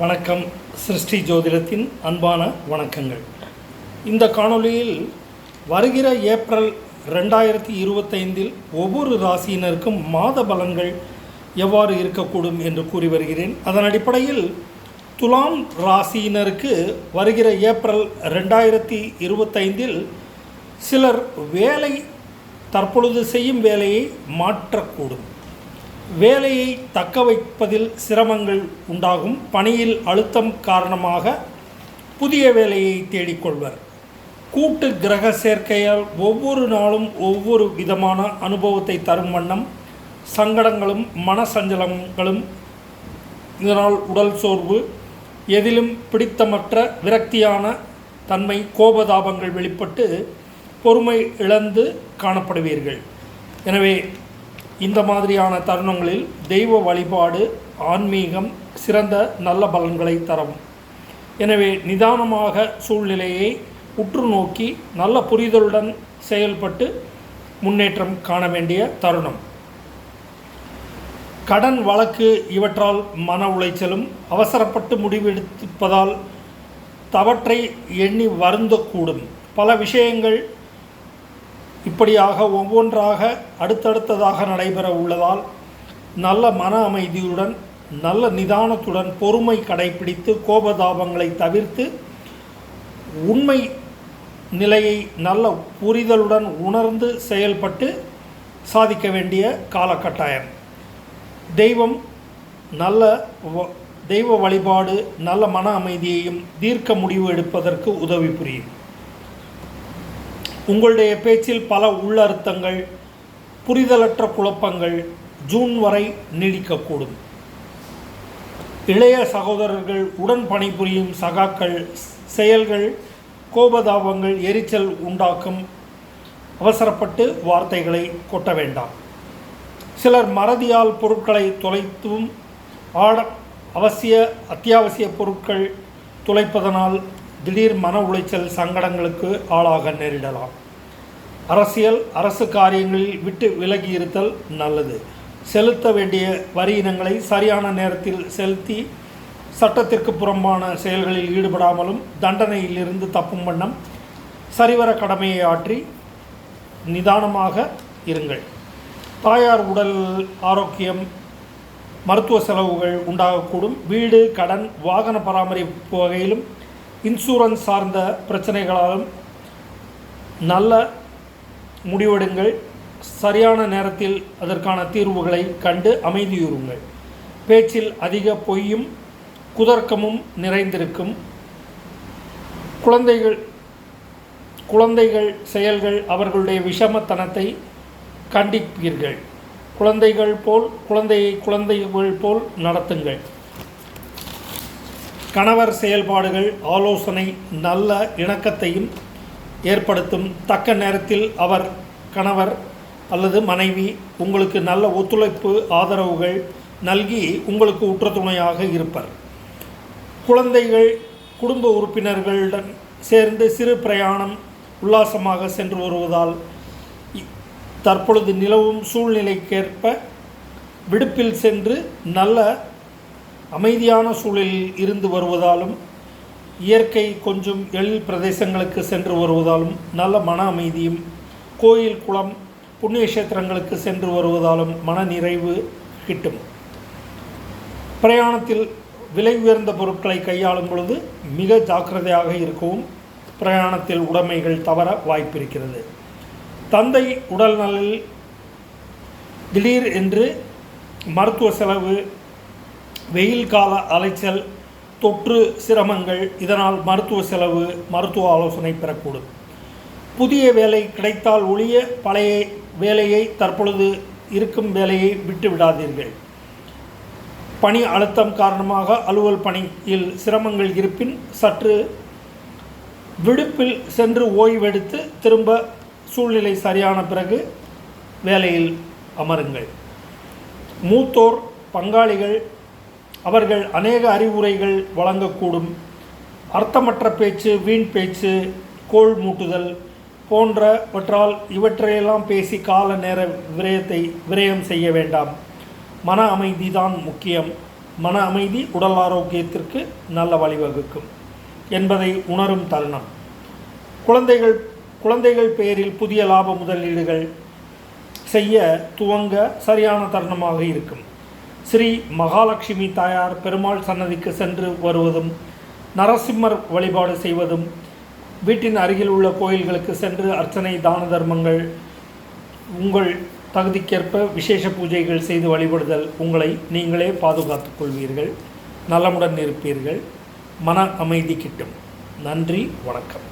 வணக்கம். சிருஷ்டி ஜோதிடத்தின் அன்பான வணக்கங்கள். இந்த காணொளியில் வருகிற ஏப்ரல் ரெண்டாயிரத்தி இருபத்தைந்தில் ஒவ்வொரு ராசியினருக்கும் மாத பலன்கள் எவ்வாறு இருக்கக்கூடும் என்று கூறி வருகிறேன். அதன் அடிப்படையில் துலாம் ராசியினருக்கு வருகிற ஏப்ரல் ரெண்டாயிரத்தி இருபத்தைந்தில் சிலர் வேலை தற்பொழுது செய்யும் வேலையை மாற்றக்கூடும். வேலையை தக்க வைப்பதில் சிரமங்கள் உண்டாகும். பணியில் அழுத்தம் காரணமாக புதிய வேலையை தேடிக்கொள்வர். கூட்டு கிரக சேர்க்கையால் ஒவ்வொரு நாளும் ஒவ்வொரு விதமான அனுபவத்தை தரும் வண்ணம் சங்கடங்களும் மனசஞ்சலங்களும் இதனால் உடல் சோர்வு எதிலும் பிடித்தமற்ற விரக்தியான தன்மை கோபதாபங்கள் வெளிப்பட்டு பொறுமை இழந்து காணப்படுவீர்கள். எனவே இந்த மாதிரியான தருணங்களில் தெய்வ வழிபாடு ஆன்மீகம் சிறந்த நல்ல பலன்களை தரும். எனவே நிதானமாக சூழ்நிலையை உற்று நோக்கி நல்ல புரிதலுடன் செயல்பட்டு முன்னேற்றம் காண வேண்டிய தருணம். கடன் வழக்கு இவற்றால் மன உளைச்சலும் அவசரப்பட்டு முடிவெடுப்பதால் தவற்றை எண்ணி வருந்தக்கூடும். பல விஷயங்கள் இப்படியாக ஒவ்வொன்றாக அடுத்தடுத்ததாக நடைபெற உள்ளதால் நல்ல மன அமைதியுடன் நல்ல நிதானத்துடன் பொறுமை கடைபிடித்து கோபதாபங்களை தவிர்த்து உண்மை நிலையை நல்ல புரிதலுடன் உணர்ந்து செயல்பட்டு சாதிக்க வேண்டிய காலகட்டாயம். தெய்வம் நல்ல வ- தெய்வ வழிபாடு நல்ல மன அமைதியையும் தீர்க்க முடிவு எடுப்பதற்கு உதவி புரியும். உங்களுடைய பேச்சில் பல உள்ளர்த்தங்கள் புரிதலற்ற குழப்பங்கள் ஜூன் வரை நீடிக்கக்கூடும். இளைய சகோதரர்கள் உடன் பணிபுரியும் சகாக்கள் செயல்கள் கோபதாபங்கள் எரிச்சல் உண்டாக்கும் அவசரப்பட்டு வார்த்தைகளை கொட்ட வேண்டாம். சிலர் மறதியால் பொருட்களை தொலைத்தும் ஆட அவசிய அத்தியாவசிய பொருட்கள் துளைப்பதனால் திடீர் மன உளைச்சல் சங்கடங்களுக்கு ஆளாக நேரிடலாம். அரசியல் அரசு காரியங்களில் விட்டு விலகி இருத்தல் நல்லது. செலுத்த வேண்டிய வரி இனங்களை சரியான நேரத்தில் செலுத்தி சட்டத்திற்கு புறம்பான செயல்களில் ஈடுபடாமலும் தண்டனையிலிருந்து தப்பும் வண்ணம் சரிவர கடமையை ஆற்றி நிதானமாக இருங்கள். தாயார் உடல் ஆரோக்கியம் மருத்துவ செலவுகள் உண்டாகக்கூடும். வீடு கடன் வாகன பராமரிப்பு வகையிலும் இன்சூரன்ஸ் சார்ந்த பிரச்சனைகளாலும் நல்ல முடிவெடுங்கள். சரியான நேரத்தில் அதற்கான தீர்வுகளை கண்டு அமைதியுறுங்கள். பேச்சில் அதிக பொய்யும் குதர்க்கமும் நிறைந்திருக்கும். குழந்தைகள் குழந்தைகள் செயல்கள் அவர்களுடைய விஷமத்தனத்தை கண்டிப்பீர்கள். குழந்தைகள் போல் குழந்தையை குழந்தைகள் போல் நடத்துங்கள். கணவர் செயல்பாடுகள் ஆலோசனை நல்ல இணக்கத்தையும் ஏற்படுத்தும் தக்க நேரத்தில் அவர் கணவர் அல்லது மனைவி உங்களுக்கு நல்ல ஒத்துழைப்பு ஆதரவுகள் நல்கி உங்களுக்கு உற்ற துணையாக இருப்பர். குழந்தைகள் குடும்ப உறுப்பினர்களுடன் சேர்ந்து சிறு பிரயாணம் உல்லாசமாக சென்று வருவதால் தற்பொழுது நிலவும் சூழ்நிலைக்கேற்ப விடுப்பில் சென்று நல்ல அமைதியான சூழலில் இருந்து வருவதாலும் இயற்கை கொஞ்சம் எழில் பிரதேசங்களுக்கு சென்று வருவதாலும் நல்ல மன அமைதியும் கோயில் குளம் புண்ணிய கஷேத்திரங்களுக்கு சென்று வருவதாலும் மன நிறைவு கிட்டும். பிரயாணத்தில் விலை உயர்ந்த பொருட்களை கையாளும் பொழுது மிக ஜாக்கிரதையாக இருக்கவும் பிரயாணத்தில் உடைமைகள் தவற வாய்ப்பிருக்கிறது. தந்தை உடல்நலில் திடீர் என்று மருத்துவ செலவு வெயில் கால அலைச்சல் தொற்று சிரமங்கள் இதனால் மருத்துவ செலவு மருத்துவ ஆலோசனை பெறக்கூடும். புதிய வேலை கிடைத்தால் ஒழிய பழைய வேலையை தற்பொழுது இருக்கும் வேலையை விட்டு விடாதீர்கள். பணி அழுத்தம் காரணமாக அலுவல் பணியில் சிரமங்கள் இருப்பின் சற்று விடுப்பில் சென்று ஓய்வெடுத்து திரும்ப சூழ்நிலை சரியான பிறகு வேலையில் அமருங்கள். மூத்தோர் பங்காளிகள் அவர்கள் அநேக அறிவுரைகள் வழங்கக்கூடும். அர்த்தமற்ற பேச்சு வீண் பேச்சு கோள் மூட்டுதல் போன்றவற்றால் இவற்றையெல்லாம் பேசி கால நேர விரயத்தை விரயம் செய்ய வேண்டாம். மன அமைதி தான் முக்கியம். மன அமைதி உடல் ஆரோக்கியத்திற்கு நல்ல வழிவகுக்கும் என்பதை உணரும் தருணம். குழந்தைகள் குழந்தைகள் பெயரில் புதிய லாப முதலீடுகள் செய்ய துவங்க சரியான தருணமாக இருக்கும். ஸ்ரீ மகாலட்சுமி தாயார் பெருமாள் சன்னதிக்கு சென்று வருவதும் நரசிம்மர் வழிபாடு செய்வதும் வீட்டின் அருகில் உள்ள கோயில்களுக்கு சென்று அர்ச்சனை தான தர்மங்கள் உங்கள் தகுதிக்கேற்ப விசேஷ பூஜைகள் செய்து வழிபடுதல் உங்களை நீங்களே பாதுகாத்துக் கொள்வீர்கள். நலமுடன் இருப்பீர்கள். மன அமைதி கிட்டும். நன்றி வணக்கம்.